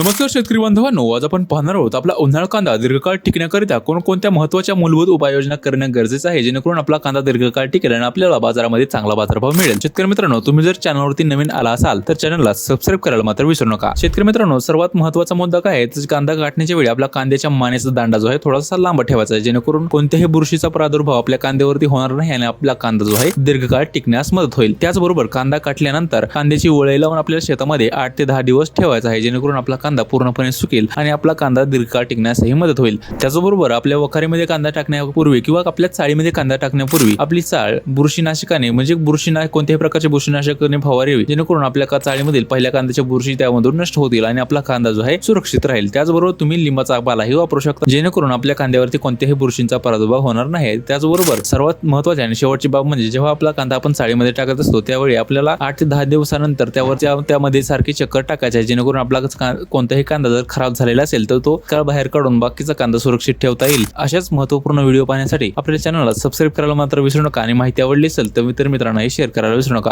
नमस्कार शेतकरी बांधवांनो आज आपण पाहणार आहोत आपला उन्हाळा कांदा दीर्घकाळ टिकण्याकरिता कोणकोणत्या महत्त्वाच्या मूलभूत उपाययोजना करणं गरजेचं आहे जेणेकरून आपला कांदा दीर्घकाळ टिकेल आणि आपल्याला बाजारामध्ये चांगला बाजारभाव मिळेल. शेतकरी मित्रांनो तुम्ही जर चॅनलवरती नवीन आला असाल तर चॅनलला सबस्क्राईब करायला मात्र विसरू नका. शेतकरी मित्रांनो सर्वात महत्त्वाचा मुद्दा काय आहे? तर कांदा काटण्याच्या वेळी आपला कांद्याच्या मानेचा दांडा जो आहे थोडासा लांब ठेवायचा आहे जेणेकरून कोणत्याही बुरशीचा प्रादुर्भाव आपल्या कांद्यावरती होणार नाही आणि आपला कांदा जो आहे दीर्घकाळ टिकण्यास मदत होईल. त्याचबरोबर कांदा काटल्यानंतर कांद्याची वळई लावून आपल्याला शेतामध्ये आठ ते दहा दिवस ठेवायचा आहे जेणेकरून आपला कांदा पूर्णपणे सुकेल आणि आपला कांदा दीर्घकाळ टिकण्यासही मदत होईल. त्याचबरोबर आपल्या वखारीमध्ये कांदा टाकण्यापूर्वी किंवा आपल्या चाळीमध्ये कांदा टाकण्यापूर्वी आपली चाळ बुरशीनाशकाने म्हणजे बुरशीना कोणत्याही प्रकारचे बुरशीनाशकाने फवारावी जेणेकरून आपल्या चाळीमधील पहिल्या कांद्याच्या बुरशी त्यामधून नष्ट होतील आणि आपला कांदा जो आहे सुरक्षित राहील. त्याचबरोबर तुम्ही लिंबाचा पालाही वापरू शकता जेणेकरून आपल्या कांद्यावरती कोणत्याही बुरशींचा प्रादुर्भाव होणार नाही. त्याचबरोबर सर्वात महत्वाची आणि शेवटची बाब म्हणजे जेव्हा आपला कांदा आपण चाळीमध्ये टाकत असतो त्यावेळी आपल्याला आठ ते दहा दिवसानंतर त्यावर त्या- त्यामध्ये सारखी चक्कर टाकायचे आहे जेणेकरून आपला का- कोणताही कांदा जर खराब झालेला असेल तर तो काळ बाहेर काढून बाकीचा कांदा सुरक्षित ठेवता येईल. अशाच महत्त्वपूर्ण व्हिडिओ पाहण्यासाठी आपल्या चॅनलला सबस्क्राईब करायला मात्र विसरू नका आणि माहिती आवडली असेल तर मित्र मित्रांनाही शेअर करायला विसरू नका.